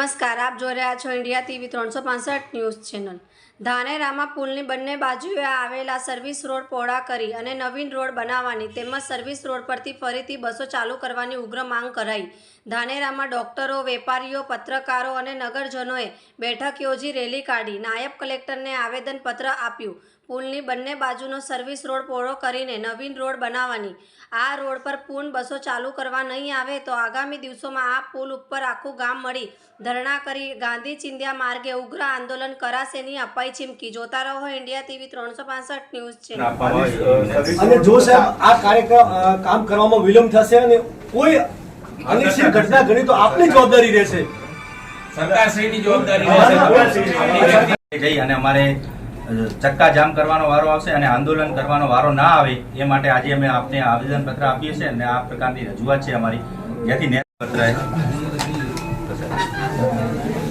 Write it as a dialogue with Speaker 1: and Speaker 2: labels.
Speaker 1: નમસ્કાર, આપ જોઈ રહ્યા છો ઇન્ડિયા ટીવી ત્રણસો પાસઠ ન્યૂઝ ચેનલ. ધાનેરામાં પુલની બંને બાજુએ આવેલા સર્વિસ રોડ પહોળા કરી અને નવીન રોડ બનાવવાની તેમજ સર્વિસ રોડ પરથી ફરીથી બસો ચાલુ કરવાની ઉગ્ર માંગ કરાઈ. ધાનેરામાં ડોક્ટરો, વેપારીઓ, પત્રકારો અને નગરજનોએ બેઠક યોજી રેલી કાઢી. નાયબ કલેક્ટરને આવેદનપત્ર આપ્યું. પુલની બંને બાજુનો સર્વિસ રોડ પહોળો કરીને નવીન રોડ બનાવવાની. આ રોડ પર પુલ બસો ચાલુ કરવા નહીં આવે તો આગામી દિવસોમાં આ પુલ ઉપર આખું ગામ મળી ધરણા કરી ગાંધી ચિંધ્યા માર્ગે ઉગ્ર આંદોલન કરાશેની અપાઈ ચીમકી. જોતા રહો ઇન્ડિયા ટીવી ત્રણસો પાસઠ ન્યૂઝ છે.
Speaker 2: અને જો સાહેબ આ કાર્યક્રમ કામ કરવામાં વિલંબ થશે અને કોઈ અનિશ્ચિત ઘટના ઘડી તો આપની જવાબદારી રહેશે.
Speaker 3: સરકારશ્રીની જવાબદારી
Speaker 4: જઈ અને અમારે ચક્કા જામ કરવાનો વારો આવશે અને આંદોલન કરવાનો વારો ના આવે એ માટે આજે અમે આપને આવેદન પત્ર આપીએ છીએ અને આ પ્રકારની રજૂઆત છે અમારી. જેથી ન્યાય પત્ર Thank you.